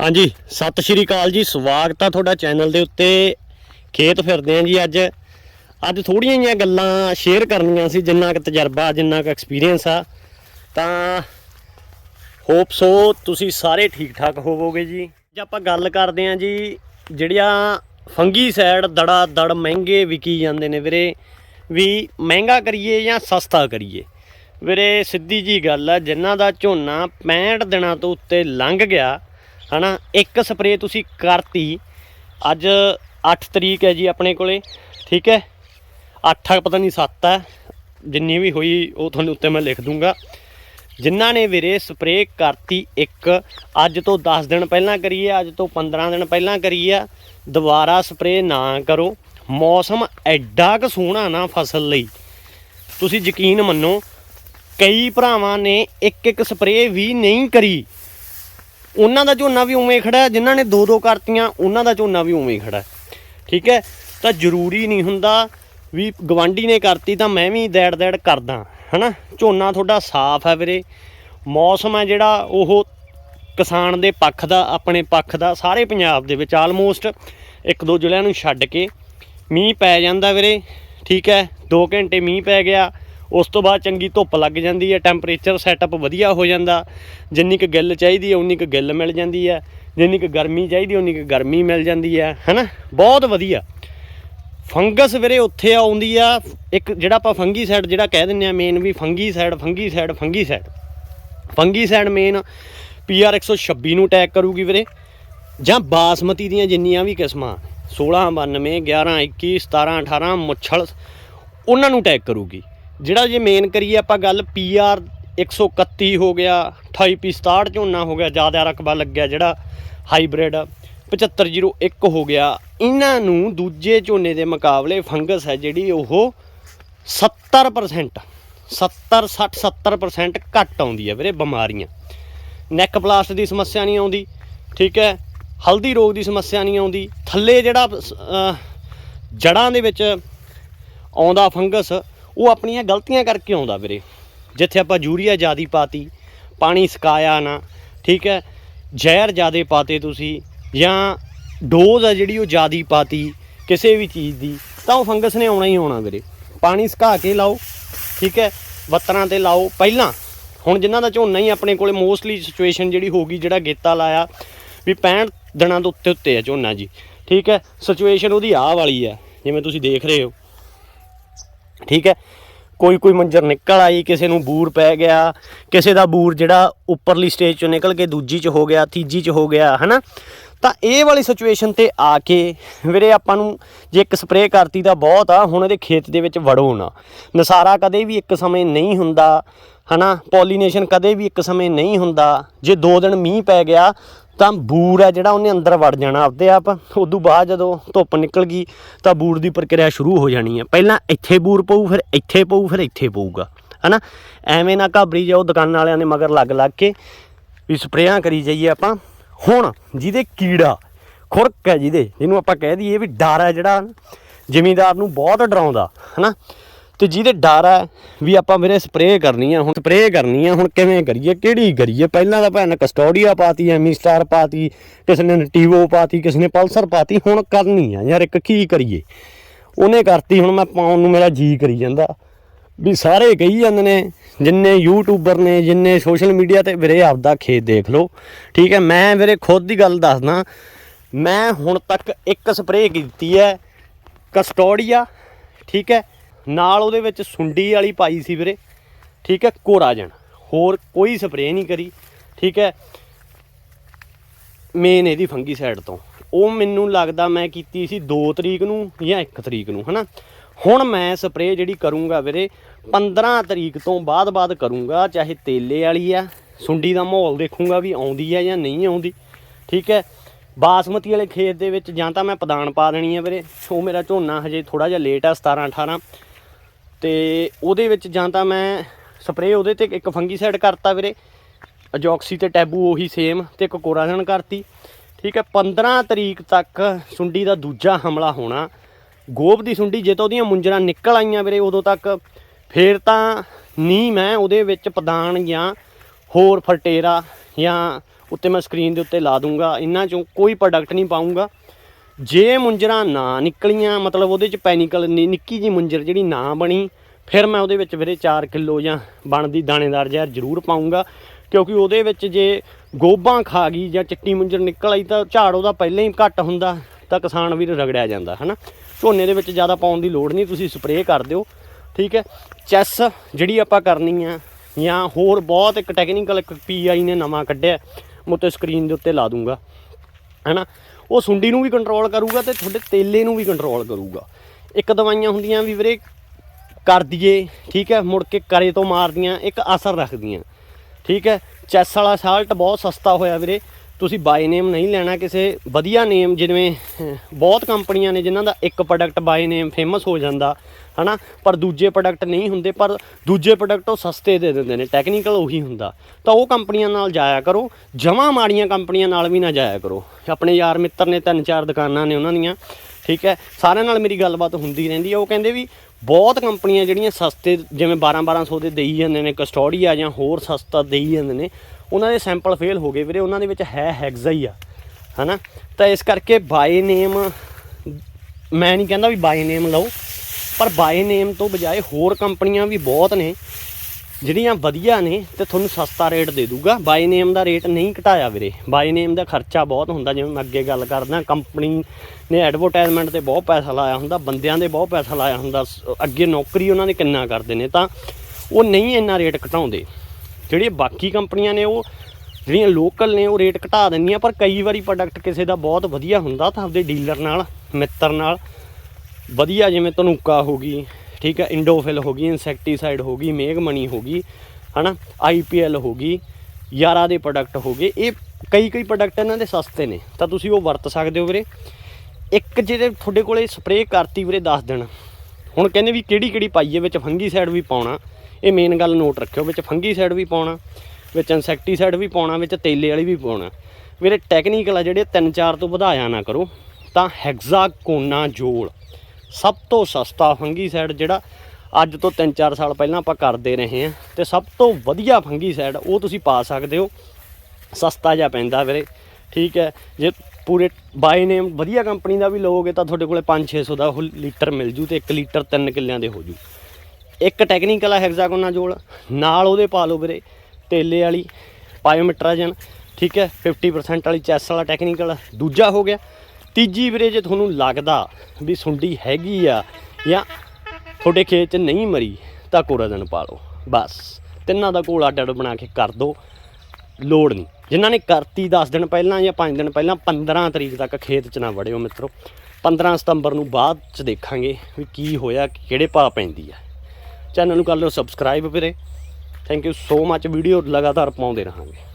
ਹਾਂਜੀ, ਸਤਿ ਸ਼੍ਰੀ ਅਕਾਲ ਜੀ, ਸਵਾਗਤ ਆ ਤੁਹਾਡਾ ਚੈਨਲ ਦੇ ਉੱਤੇ। ਖੇਤ ਫਿਰਦੇ ਆਂ ਜੀ ਅੱਜ। ਅੱਜ ਥੋੜੀਆਂ ਜਿਹੀਆਂ ਗੱਲਾਂ ਸ਼ੇਅਰ ਕਰਨੀਆਂ ਸੀ, ਜਿੰਨਾ ਕੁ ਤਜਰਬਾ, ਜਿੰਨਾ ਕੁ ਐਕਸਪੀਰੀਅੰਸ ਆ। ਤਾਂ ਹੋਪ ਸੋ ਤੁਸੀਂ ਸਾਰੇ ਠੀਕ ਠਾਕ ਹੋਵੋਗੇ ਜੀ। ਜੇ ਆਪਾਂ ਗੱਲ ਕਰਦੇ ਆਂ ਜੀ, ਜਿਹੜੀਆਂ ਫੰਗੀ ਸਾਈਡ ਦੜਾ ਦੜ ਮਹਿੰਗੇ ਵਿਕੀ ਜਾਂਦੇ ਨੇ ਵੀਰੇ। ਵੀ ਮਹਿੰਗਾ ਕਰੀਏ ਜਾਂ ਸਸਤਾ ਕਰੀਏ? ਵੀਰੇ, ਸਿੱਧੀ ਜੀ ਗੱਲ ਆ ਜਿਨ੍ਹਾਂ ਦਾ ਝੋਨਾ 65 ਦਿਨਾਂ ਤੋਂ ਉੱਤੇ ਲੰਘ ਗਿਆ ਹਨਾ? ਇੱਕ ਸਪਰੇ ਤੁਸੀਂ ਕਰਤੀ। ਅੱਜ 8 ਤਰੀਕ ਹੈ ਜੀ ਆਪਣੇ ਕੋਲੇ, ਠੀਕ ਹੈ? 8 ਪਤਾ ਨਹੀਂ 7 ਹੈ ਜਿੰਨੀ ਵੀ ਹੋਈ, ਉਹ ਤੁਹਾਨੂੰ ਉੱਤੇ ਮੈਂ ਲਿਖ ਦੂੰਗਾ। ਜਿਨ੍ਹਾਂ ਨੇ ਵੀਰੇ ਸਪਰੇ ਕਰਤੀ ਇੱਕ, ਅੱਜ ਤੋਂ 10 ਦਿਨ ਪਹਿਲਾਂ ਕਰੀਏ, ਅੱਜ ਤੋਂ 15 ਦਿਨ ਪਹਿਲਾਂ ਕਰੀਏ, ਦੁਬਾਰਾ ਸਪਰੇ ਨਾ ਕਰੋ। ਮੌਸਮ ਐਡਾ ਕੁ ਸੋਹਣਾ ਨਾ ਫਸਲ ਲਈ। ਤੁਸੀਂ ਯਕੀਨ ਮੰਨੋ, ਕਈ ਭਰਾਵਾਂ ਨੇ ਇੱਕ ਇੱਕ ਸਪਰੇ ਵੀ ਨਹੀਂ ਕਰੀ। ਉਹਨਾਂ ਦਾ ਝੋਨਾ ਵੀ ਉਵੇਂ ਖੜਾ ਜਿਨ੍ਹਾਂ ਨੇ ਦੋ ਦੋ ਕਰਤੀਆਂ, ਉਹਨਾਂ ਦਾ ਝੋਨਾ ਵੀ ਉਵੇਂ ਖੜਾ ਠੀਕ ਹੈ? ਤਾਂ ਜ਼ਰੂਰੀ ਨਹੀਂ ਹੁੰਦਾ ਵੀ ਗਵਾਂਢੀ ਨੇ ਕਰਤੀ ਤਾਂ ਮੈਂ ਵੀ ਦੈੜ ਦੈੜ ਕਰਦਾ, ਹਨਾ? ਝੋਨਾ ਤੁਹਾਡਾ ਸਾਫ਼ ਹੈ ਵੀਰੇ। ਮੌਸਮ ਹੈ ਜਿਹੜਾ, ਉਹ ਕਿਸਾਨ ਦੇ ਪੱਖ ਦਾ, ਆਪਣੇ ਪੱਖ ਦਾ, ਸਾਰੇ ਪੰਜਾਬ ਦੇ ਵਿੱਚ ਆਲਮੋਸਟ ਇੱਕ ਦੋ ਜ਼ਿਲ੍ਹਿਆਂ ਨੂੰ ਛੱਡ ਕੇ ਮੀਂਹ ਪੈ ਜਾਂਦਾ ਵੀਰੇ। ਠੀਕ ਹੈ? 2 ਘੰਟੇ ਮੀਂਹ ਪੈ ਗਿਆ। ਉਸ ਤੋਂ ਬਾਅਦ ਚੰਗੀ ਧੁੱਪ ਲੱਗ ਜਾਂਦੀ ਹੈ ਟੈਂਪਰੇਚਰ ਸੈਟਅਪ ਵਧੀਆ ਹੋ ਜਾਂਦਾ। ਜਿੰਨੀ ਕੁ ਗਿੱਲ ਚਾਹੀਦੀ ਹੈ, ਉਨੀ ਕੁ ਗਿੱਲ ਮਿਲ ਜਾਂਦੀ ਹੈ। ਜਿੰਨੀ ਕੁ ਗਰਮੀ ਚਾਹੀਦੀ ਉਨੀ ਕੁ ਗਰਮੀ ਮਿਲ ਜਾਂਦੀ ਹੈ, ਹੈਨਾ? ਬਹੁਤ ਵਧੀਆ। ਫੰਗਸ ਵੀਰੇ ਉੱਥੇ ਆਉਂਦੀ ਆ, ਇੱਕ ਜਿਹੜਾ ਆਪਾਂ ਫੰਗੀ ਸਾਈਡ ਜਿਹੜਾ ਕਹਿ ਦਿੰਦੇ ਆ ਮੇਨ ਵੀ fungicide fungicide fungicide fungicide main PR 126 ਨੂੰ ਅਟੈਕ ਕਰੂਗੀ ਵੀਰੇ। ਜਾਂ ਬਾਸਮਤੀ ਦੀਆਂ ਜਿੰਨੀਆਂ ਵੀ ਕਿਸਮਾਂ 16 92 11 21 17 18 ਮੁੱਛਲ, ਉਹਨਾਂ ਨੂੰ ਅਟੈਕ ਕਰੂਗੀ। ਜਿਹੜਾ ਜੇ ਮੇਨ ਕਰੀਏ ਆਪਾਂ ਗੱਲ ਪੀਆਰ 131 ਹੋ ਗਿਆ 28 ਪੀ 67 ਝੋਨਾ ਹੋ ਗਿਆ, ਜ਼ਿਆਦਾ ਰਕਬਾ ਲੱਗਿਆ ਜਿਹੜਾ ਹਾਈਬ੍ਰਿਡ 7501 ਹੋ ਗਿਆ। ਇਹਨਾਂ ਨੂੰ ਦੂਜੇ ਝੋਨੇ ਦੇ ਮੁਕਾਬਲੇ ਫੰਗਸ ਹੈ ਜਿਹੜੀ ਉਹ 70% 70 60 70% ਘੱਟ ਆਉਂਦੀ ਹੈ ਵੀਰੇ ਬਿਮਾਰੀਆਂ। ਨੈਕ ਪਲਾਸਟ ਦੀ ਸਮੱਸਿਆ ਨਹੀਂ ਆਉਂਦੀ, ਠੀਕ ਹੈ? ਹਲਦੀ ਰੋਗ ਦੀ ਸਮੱਸਿਆ ਨਹੀਂ ਆਉਂਦੀ। ਥੱਲੇ ਜਿਹੜਾ ਜੜਾਂ ਦੇ ਵਿੱਚ ਆਉਂਦਾ ਫੰਗਸ ਉਹ ਆਪਣੀਆਂ ਗਲਤੀਆਂ ਕਰਕੇ ਆਉਂਦਾ ਵੀਰੇ। ਜਿੱਥੇ ਆਪਾਂ ਯੂਰੀਆ ਜ਼ਿਆਦੀ ਪਾਤੀ, ਪਾਣੀ ਸਕਾਇਆ ਨਾ, ਠੀਕ ਹੈ? ਜ਼ਹਿਰ ਜ਼ਿਆਦੇ ਪਾਤੇ ਤੁਸੀਂ ਜਾਂ ਡੋਜ਼ ਆ ਜਿਹੜੀ ਉਹ ਜ਼ਿਆਦੀ ਪਾਤੀ ਕਿਸੇ ਵੀ ਚੀਜ਼ ਦੀ, ਤਾਂ ਉਹ ਫੰਗਸ ਨੇ ਆਉਣਾ ਹੀ ਆਉਣਾ ਵੀਰੇ। ਪਾਣੀ ਸੁਕਾ ਕੇ ਲਾਓ, ਠੀਕ ਹੈ? ਬੱਤਰਾਂ ਤੇ ਲਾਓ। ਪਹਿਲਾਂ, ਹੁਣ ਜਿਨ੍ਹਾਂ ਦਾ ਝੋਨਾ ਹੀ ਆਪਣੇ ਕੋਲੇ ਮੋਸਟਲੀ ਸਿਚੁਏਸ਼ਨ ਜਿਹੜੀ ਹੋ ਗਈ, ਜਿਹੜਾ ਗੇਤਾ ਲਾਇਆ, ਵੀ 65 ਦਿਨਾਂ ਦੇ ਉੱਤੇ ਉੱਤੇ ਹੈ ਝੋਨਾ ਜੀ, ਠੀਕ ਹੈ? ਸਿਚੁਏਸ਼ਨ ਉਹਦੀ ਆਹ ਵਾਲੀ ਹੈ, ਜਿਵੇਂ ਤੁਸੀਂ ਦੇਖ ਰਹੇ ਹੋ। ਠੀਕ ਹੈ? ਕੋਈ ਕੋਈ ਮੰਜਰ ਨਿਕਲ ਆਈ, ਕਿਸੇ ਨੂੰ ਬੂਰ ਪੈ ਗਿਆ, ਕਿਸੇ ਦਾ ਬੂਰ ਜਿਹੜਾ ਉੱਪਰਲੀ ਸਟੇਜ ਚੋਂ ਨਿਕਲ ਕੇ ਦੂਜੀ ਚ ਹੋ ਗਿਆ, ਤੀਜੀ ਚ ਹੋ ਗਿਆ, ਹਨਾ? ਤਾਂ ਇਹ ਵਾਲੀ ਸਿਚੁਏਸ਼ਨ ਤੇ ਆ ਕੇ ਵੀਰੇ ਆਪਾਂ ਨੂੰ ਜੇ ਇੱਕ ਸਪਰੇਅ ਕਰਤੀ ਤਾਂ ਬਹੁਤ ਆ, ਹੁਣ ਇਹਦੇ ਖੇਤ ਦੇ ਵਿੱਚ ਵੜੋ ਨਾ। ਨਸਾਰਾ ਕਦੇ ਵੀ ਇੱਕ ਸਮੇਂ ਨਹੀਂ ਹੁੰਦਾ, ਹਨਾ? ਪੋਲੀਨੇਸ਼ਨ ਕਦੇ ਵੀ ਇੱਕ ਸਮੇਂ ਨਹੀਂ ਹੁੰਦਾ। ਜੇ 2 ਦਿਨ ਮੀਂਹ ਪੈ ਗਿਆ ਤਾਂ ਬੂਰ ਹੈ ਜਿਹੜਾ ਉਹਨੇ ਅੰਦਰ ਵੜ ਜਾਣਾ ਆਪਦੇ ਆਪ। ਉਦੋਂ ਬਾਅਦ ਜਦੋਂ ਧੁੱਪ ਨਿਕਲ ਗਈ, ਤਾਂ ਬੂਰ ਦੀ ਪ੍ਰਕਿਰਿਆ ਸ਼ੁਰੂ ਹੋ ਜਾਣੀ ਹੈ। ਪਹਿਲਾਂ ਇੱਥੇ ਬੂਰ ਪਊ, ਫਿਰ ਇੱਥੇ ਪਊ, ਫਿਰ ਇੱਥੇ ਪਊਗਾ। ਹਨਾ? ਐਵੇਂ ਨਾ ਘਾਬਰੀ ਜਾਓ ਦੁਕਾਨ ਵਾਲਿਆਂ ਨੇ ਮਗਰ ਲੱਗ ਲੱਗ ਕੇ ਵੀ ਸਪਰੇਆਂ ਕਰੀ ਜਾਈਏ ਆਪਾਂ। ਹੁਣ ਜਿਹਦੇ ਕੀੜਾ ਖੁਰਕ ਹੈ ਜਿਹਦੇ, ਜਿਹਨੂੰ ਆਪਾਂ ਕਹਿ ਦਈਏ ਵੀ ਡਰ ਹੈ ਜਿਹੜਾ, ਜ਼ਿਮੀਂਦਾਰ ਨੂੰ ਬਹੁਤ ਡਰਾਉਂਦਾ। ਹਨਾ? ਤੇ ਜਿਹਦੇ ਡਰ ਹੈ ਵੀ ਆਪਾਂ ਮੇਰੇ ਸਪਰੇਅ ਕਰਨੀ ਆ, ਹੁਣ ਸਪਰੇਅ ਕਰਨੀ ਆ, ਹੁਣ ਕਿਵੇਂ ਕਰੀਏ, ਕਿਹੜੀ ਕਰੀਏ? ਪਹਿਲਾਂ ਤਾਂ ਭੈਣ ਕਸਟੋਡੀਆ ਪਾਤੀ, ਐਮੀ ਸਟਾਰ ਪਾਤੀ, ਕਿਸੇ ਨੇ ਟੀਵੋ ਪਾਤੀ, ਕਿਸੇ ਨੇ ਪਲਸਰ ਪਾਤੀ, ਹੁਣ ਕਰਨੀ ਆ ਯਾਰ, ਇੱਕ ਕੀ ਕਰੀਏ? ਉਹਨੇ ਕਰਤੀ, ਹੁਣ ਮੈਂ ਪਾਉਣ ਨੂੰ ਮੇਰਾ ਜੀ ਕਰੀ ਜਾਂਦਾ। ਵੀ ਸਾਰੇ ਕਹੀ ਜਾਂਦੇ ਨੇ, ਜਿੰਨੇ ਯੂਟਿਊਬਰ ਨੇ, ਜਿੰਨੇ ਸੋਸ਼ਲ ਮੀਡੀਆ ਤੇ ਵੀਰੇ ਆਪਦਾ ਖੇਤ ਦੇਖ ਲਓ, ਠੀਕ ਹੈ, ਮੈਂ ਵੀਰੇ ਖੁਦ ਦੀ ਗੱਲ ਦੱਸਦਾ, ਮੈਂ ਹੁਣ ਤੱਕ ਇੱਕ ਸਪਰੇਅ ਕੀਤੀ ਹੈ ਕਸਟੋਡੀਆ, ਠੀਕ ਹੈ ਨਾਲ ਉਹਦੇ ਵਿੱਚ ਸੁੰਡੀ ਵਾਲੀ ਪਾਈ ਸੀ ਵੀਰੇ। ਠੀਕ ਹੈ ਕੋਰਾਜਨ ਹੋਰ ਕੋਈ ਸਪਰੇਅ ਨਹੀਂ ਕਰੀ। ਠੀਕ ਹੈ ਮੇਨ ਇਹਦੀ ਫੰਗੀ ਸਾਈਡ ਤੋਂ। ਉਹ ਮੈਨੂੰ ਲੱਗਦਾ ਮੈਂ ਕੀਤੀ ਸੀ 2 ਤਰੀਕ ਨੂੰ ਜਾਂ 1 ਤਰੀਕ ਨੂੰ, ਹਨਾ? ਹੁਣ ਮੈਂ ਸਪਰੇਅ ਜਿਹੜੀ ਕਰੂੰਗਾ ਵੀਰੇ 15 ਤਰੀਕ ਤੋਂ ਬਾਅਦ ਬਾਅਦ ਕਰੂੰਗਾ, ਚਾਹੇ ਤੇਲੇ ਵਾਲੀ ਆ, ਸੁੰਡੀ ਦਾ ਮਾਹੌਲ ਦੇਖੂੰਗਾ ਵੀ ਆਉਂਦੀ ਆ ਜਾਂ ਨਹੀਂ ਆਉਂਦੀ। ਠੀਕ ਹੈ, ਬਾਸਮਤੀ ਵਾਲੇ ਖੇਤ ਦੇ ਵਿੱਚ ਜਾਂ ਤਾਂ ਮੈਂ ਪਦਾਨ ਪਾ ਦੇਣੀ ਆ ਵੀਰੇ। ਉਹ ਮੇਰਾ ਝੋਨਾ ਹਜੇ ਥੋੜਾ ਜਿਹਾ ਲੇਟ ਆ 17 18 ਤੇ ਉਹਦੇ ਵਿੱਚ ਜਾਂ ਤਾਂ ਮੈਂ ਸਪਰੇਅ ਉਹਦੇ ਤੇ ਇੱਕ ਫੰਗੀਸਾਈਡ ਕਰਤਾ ਵੀਰੇ। ਅਜੋਕਸੀ ਤੇ ਟੈਬੂ ਉਹੀ ਸੇਮ ਤੇ ਇੱਕ ਕੋਰਾਜਨ ਕਰਤੀ। ਠੀਕ ਹੈ 15 ਤਰੀਕ ਤੱਕ ਸੁੰਡੀ ਦਾ ਦੂਜਾ ਹਮਲਾ ਹੋਣਾ। ਗੋਬ ਦੀ ਸੁੰਡੀ, ਜੇ ਤਾਂ ਉਹਦੀਆਂ ਮੁੰਜਰਾਂ ਨਿਕਲ ਆਈਆਂ ਵੀਰੇ ਉਦੋਂ ਤੱਕ, ਫੇਰ ਤਾਂ ਨਹੀਂ ਮੈਂ ਉਹਦੇ ਵਿੱਚ ਪਦਾਨ ਜਾਂ ਹੋਰ ਫਰਟੇਰਾ ਜਾਂ ਉੱਤੇ ਮੈਂ ਸਕਰੀਨ ਦੇ ਉੱਤੇ ਲਾ ਦੂੰਗਾ। ਇਹਨਾਂ ਚੋਂ ਕੋਈ ਪ੍ਰੋਡਕਟ ਨਹੀਂ ਪਾਉਂਗਾ ਜੇ ਮੁੰਜਰਾ ਨਾ ਨਿਕਲੀਆਂ, ਮਤਲਬ ਉਹਦੇ ਚ ਪੈਨਿਕਲ ਨਿੱਕੀ ਜੀ ਮੁੰਜਰ ਜਿਹੜੀ ਨਾ ਬਣੀ, ਫਿਰ ਮੈਂ ਉਹਦੇ ਵਿੱਚ ਵੀਰੇ 4 ਕਿਲੋ ਜਾਂ ਬਣਦੀ ਦਾਣੇਦਾਰ ਜ਼ਹਿਰ ਜ਼ਰੂਰ ਪਾਉਂਗਾ ਕਿਉਂਕਿ ਉਹਦੇ ਵਿੱਚ ਜੇ ਗੋਬਾਂ ਖਾ ਗਈ ਜਾਂ ਚਿੱਟੀ ਮੁੰਜਰ ਨਿਕਲ ਆਈ ਤਾਂ ਝਾੜ ਉਹਦਾ ਪਹਿਲਾਂ ਹੀ ਘੱਟ ਹੁੰਦਾ, ਤਾਂ ਕਿਸਾਨ ਵੀਰ ਰਗੜਿਆ ਜਾਂਦਾ, ਹਨਾ? ਝੋਨੇ ਦੇ ਵਿੱਚ ਜ਼ਿਆਦਾ ਪਾਉਣ ਦੀ ਲੋੜ ਨਹੀਂ, ਤੁਸੀਂ ਸਪਰੇਅ ਕਰ ਦਿਓ, ਠੀਕ ਹੈ? ਚੈਸ ਜਿਹੜੀ ਆਪਾਂ ਕਰਨੀ ਆ, ਜਾਂ ਹੋਰ ਬਹੁਤ ਇੱਕ ਟੈਕਨੀਕਲ ਇੱਕ ਪੀਆਈ ਨੇ ਨਵਾਂ ਕੱਢਿਆ, ਮੈਂ ਉੱਤੇ ਸਕਰੀਨ ਦੇ ਉੱਤੇ ਲਾ ਦੂੰਗਾ, ਹੈਨਾ? ਉਹ ਸੁੰਡੀ ਨੂੰ ਵੀ ਕੰਟਰੋਲ ਕਰੂਗਾ ਤੇ ਤੁਹਾਡੇ ਤੇਲੇ ਨੂੰ ਵੀ ਕੰਟਰੋਲ ਕਰੂਗਾ। ਇੱਕ ਦਵਾਈਆਂ ਹੁੰਦੀਆਂ ਵੀ ਵੀਰੇ, ਕਰ ਦਈਏ, ਠੀਕ ਹੈ, ਮੁੜ ਕੇ ਕਰੇ ਤੋਂ ਮਾਰਦੀਆਂ, ਇੱਕ ਅਸਰ ਰੱਖਦੀਆਂ। ਠੀਕ ਹੈ, ਚੈਸ ਵਾਲਾ ਸਾਲਟ ਬਹੁਤ ਸਸਤਾ ਹੋਇਆ ਵੀਰੇ। ਤੁਸੀਂ ਬਾਈ ਨੇਮ ਨਹੀਂ ਲੈਣਾ ਕਿਸੇ ਵਧੀਆ ਨੇਮ ਜਿਵੇਂ ਬਹੁਤ ਕੰਪਨੀਆਂ ਨੇ ਜਿਨ੍ਹਾਂ ਦਾ ਇੱਕ ਪ੍ਰੋਡਕਟ ਬਾਈ ਨੇਮ ਫੇਮਸ ਹੋ ਜਾਂਦਾ। ਹਨਾ? ਪਰ ਦੂਜੇ ਪ੍ਰੋਡਕਟ ਨਹੀਂ ਹੁੰਦੇ, ਪਰ ਦੂਜੇ ਪ੍ਰੋਡਕਟ ਉਹ ਸਸਤੇ ਦੇ ਦਿੰਦੇ ਨੇ ਟੈਕਨੀਕਲ ਉਹੀ ਹੁੰਦਾ। ਤਾਂ ਉਹ ਕੰਪਨੀਆਂ ਨਾਲ ਜਾਇਆ ਕਰੋ, ਜਮਾਂ ਮਾੜੀਆਂ ਕੰਪਨੀਆਂ ਨਾਲ ਵੀ ਨਾ ਜਾਇਆ ਕਰੋ। ਆਪਣੇ ਯਾਰ ਮਿੱਤਰ ਨੇ ਤਿੰਨ ਚਾਰ ਦੁਕਾਨਾਂ ਨੇ ਉਹਨਾਂ ਦੀਆਂ, ਠੀਕ ਹੈ? ਸਾਰਿਆਂ ਨਾਲ ਮੇਰੀ ਗੱਲਬਾਤ ਹੁੰਦੀ ਰਹਿੰਦੀ ਹੈ। ਉਹ ਕਹਿੰਦੇ ਵੀ ਬਹੁਤ ਕੰਪਨੀਆਂ ਜਿਹੜੀਆਂ ਸਸਤੇ, ਜਿਵੇਂ 12 1200 ਦੇ ਦੇਈ ਜਾਂਦੇ ਨੇ, ਕਸਟੋਡੀਆ ਜਾਂ ਹੋਰ ਸਸਤਾ ਦੇਈ ਜਾਂਦੇ ਨੇ, ਉਹਨਾਂ ਦੇ ਸੈਂਪਲ ਫੇਲ ਹੋ ਗਏ ਵੀਰੇ, ਉਹਨਾਂ ਦੇ ਵਿੱਚ ਹੈ ਹੈਗਜ਼ਾ ਹੀ ਆ, ਹਨਾ? ਤਾਂ ਇਸ ਕਰਕੇ ਬਾਈ ਨੇਮ ਮੈਂ ਨਹੀਂ ਕਹਿੰਦਾ ਵੀ ਬਾਈ ਨੇਮ ਲਓ। ਪਰ ਬਾਏ ਨੇਮ ਤੋਂ ਬਜਾਏ ਹੋਰ ਕੰਪਨੀਆਂ ਵੀ ਬਹੁਤ ਨੇ, ਜਿਹੜੀਆਂ ਵਧੀਆ ਨੇ ਤੇ ਤੁਹਾਨੂੰ ਸਸਤਾ ਰੇਟ ਦੇ ਦੂਗਾ। ਬਾਈ ਨੇਮ ਦਾ ਰੇਟ ਨਹੀਂ ਘਟਾਇਆ ਵੀਰੇ। ਬਾਈ ਨੇਮ ਦਾ ਖਰਚਾ ਬਹੁਤ ਹੁੰਦਾ, ਜਿਵੇਂ ਮੈਂ ਅੱਗੇ ਗੱਲ ਕਰਦਾ ਕੰਪਨੀ ਨੇ ਐਡਵਰਟਾਈਜ਼ਮੈਂਟ ਤੇ ਬਹੁਤ ਪੈਸਾ ਲਾਇਆ ਹੁੰਦਾ, ਬੰਦਿਆਂ ਦੇ ਬਹੁਤ ਪੈਸਾ ਲਾਇਆ ਹੁੰਦਾ, ਸ- ਅੱਗੇ ਨੌਕਰੀ ਉਹਨਾਂ ਦੇ ਕਿੰਨਾ ਕਰਦੇ ਨੇ, ਤਾਂ ਉਹ ਨਹੀਂ ਇੰਨਾ ਰੇਟ ਘਟਾਉਂਦੇ। ਜਿਹੜੀਆਂ ਬਾਕੀ ਕੰਪਨੀਆਂ ਨੇ, ਉਹ ਜਿਹੜੀਆਂ ਲੋਕਲ ਨੇ, ਉਹ ਰੇਟ ਘਟਾ ਦਿੰਦੀਆਂ, ਪਰ ਕਈ ਵਾਰੀ ਪ੍ਰੋਡਕਟ ਕਿਸੇ ਦਾ ਬਹੁਤ ਵਧੀਆ ਹੁੰਦਾ, ਤਾਂ ਆਪਦੇ ਡੀਲਰ ਨਾਲ, ਮਿੱਤਰ ਨਾਲ ਵਧੀਆ ਜਿਵੇਂ ਤਨੂਕਾ ਹੋ ਗਈ, ਠੀਕ ਹੈ, ਇੰਡੋਫਿਲ ਹੋ ਗਈ, ਇਨਸੈਕਟੀਸਾਈਡ ਹੋ ਗਈ ਮੇਗਮਣੀ ਹੋ ਗਈ, ਹਨਾ ਆਈਪੀਐਲ ਹੋ ਗਈ, ਯਾਰਾ ਦੇ ਪ੍ਰੋਡਕਟ ਹੋ ਗਏ, ਇਹ ਕਈ ਕਈ ਪ੍ਰੋਡਕਟ ਇਹਨਾਂ ਦੇ ਸਸਤੇ ਨੇ, ਤਾਂ ਤੁਸੀਂ ਉਹ ਵਰਤ ਸਕਦੇ ਹੋ ਵੀਰੇ। ਇੱਕ ਜਿਹੜੇ ਤੁਹਾਡੇ ਕੋਲੇ ਸਪਰੇਅ ਕਰਤੀ ਵੀਰੇ ਦੱਸ ਦੇਣ ਹੁਣ ਕਹਿੰਦੇ ਵੀ ਕਿਹੜੀ ਕਿਹੜੀ ਪਾਈਏ, ਵਿੱਚ ਫੰਗੀਸਾਈਡ ਵੀ ਪਾਉਣਾ, ਇਹ ਮੇਨ ਗੱਲ ਨੋਟ ਰੱਖਿਓ, ਵਿੱਚ ਫੰਗੀਸਾਈਡ ਵੀ ਪਾਉਣਾ, ਵਿੱਚ ਇਨਸੈਕਟੀਸਾਈਡ ਵੀ ਪਾਉਣਾ, ਵਿੱਚ ਤੇਲੇ ਵਾਲੀ ਵੀ ਪਾਉਣਾ। ਵੀਰੇ ਟੈਕਨੀਕਲ ਆ ਜਿਹੜੇ 3-4 ਤੋਂ ਵਧਾਇਆ ਨਾ ਕਰੋ, ਤਾਂ ਹੈਗਜ਼ਾਕੋਨਾ ਜੋੜ ਸਭ ਤੋਂ ਸਸਤਾ ਫੰਗੀਸਾਈਡ ਜਿਹੜਾ ਅੱਜ ਤੋਂ 3-4 ਸਾਲ ਪਹਿਲਾਂ ਆਪਾਂ ਕਰਦੇ ਰਹੇ ਹਾਂ ਤੇ ਸਭ ਤੋਂ ਵਧੀਆ ਫੰਗੀਸਾਈਡ ਉਹ ਤੁਸੀਂ ਪਾ ਸਕਦੇ ਹੋ। ਸਸਤਾ ਜਾਂ ਪੈਂਦਾ ਵੀਰੇ, ਠੀਕ ਹੈ। ਜੇ ਪੂਰੇ ਬਾਈ ਨੇਮ ਵਧੀਆ ਕੰਪਨੀ ਦਾ ਵੀ ਲਓਗੇ ਤਾਂ ਤੁਹਾਡੇ ਕੋਲੇ 5-600 ਦਾ ਉਹ ਲੀਟਰ ਮਿਲ ਜੂ ਤੇ 1 ਲੀਟਰ 3 ਕਿੱਲਿਆਂ ਦੇ ਹੋ ਜੂ। ਇੱਕ ਟੈਕਨੀਕਲ ਆ ਹੈਗਜ਼ਾਗੋਨਾ ਜੋਲ ਨਾਲ ਉਹਦੇ ਪਾ ਲਓ ਵੀਰੇ, ਤੇਲੇ ਵਾਲੀ ਪਾਇਓਮੀਟਰਾਜਨ ਠੀਕ ਹੈ। 50% ਵਾਲੀ ਚੈਸ ਵਾਲਾ ਟੈਕਨੀਕਲ ਦੂਜਾ ਹੋ ਗਿਆ। ਤੀਜੀ ਵੀਰੇ ਜੇ ਤੁਹਾਨੂੰ ਲੱਗਦਾ ਵੀ ਸੁੰਡੀ ਹੈਗੀ ਆ ਜਾਂ ਤੁਹਾਡੇ ਖੇਤ 'ਚ ਨਹੀਂ ਮਰੀ, ਤਾਂ ਕੋਰਾਜਨ ਪਾ ਲਓ। ਬਸ, ਤਿੰਨਾਂ ਦਾ ਘੋਲ ਅੱਡ ਅੱਡ ਬਣਾ ਕੇ ਕਰ ਦਿਓ ਲੋੜ ਨਹੀਂ। ਜਿਨ੍ਹਾਂ ਨੇ ਕਰਤੀ 10 ਦਿਨ ਪਹਿਲਾਂ ਜਾਂ 5 ਦਿਨ ਪਹਿਲਾਂ 15 ਤਰੀਕ ਤੱਕ ਖੇਤ 'ਚ ਨਾ ਵੜਿਓ ਮਿੱਤਰੋ। 15 ਸਤੰਬਰ ਨੂੰ ਬਾਅਦ 'ਚ ਦੇਖਾਂਗੇ ਵੀ ਕੀ ਹੋਇਆ, ਕਿਹੜੇ ਭਾਅ ਪੈਂਦੀ ਆ। ਚੈਨਲ ਨੂੰ ਕਰ ਲਿਓ ਸਬਸਕ੍ਰਾਈਬ ਵੀਰੇ। Thank you so much video ਲਗਾਤਾਰ ਪਾਉਂਦੇ ਰਹਾਂਗੇ।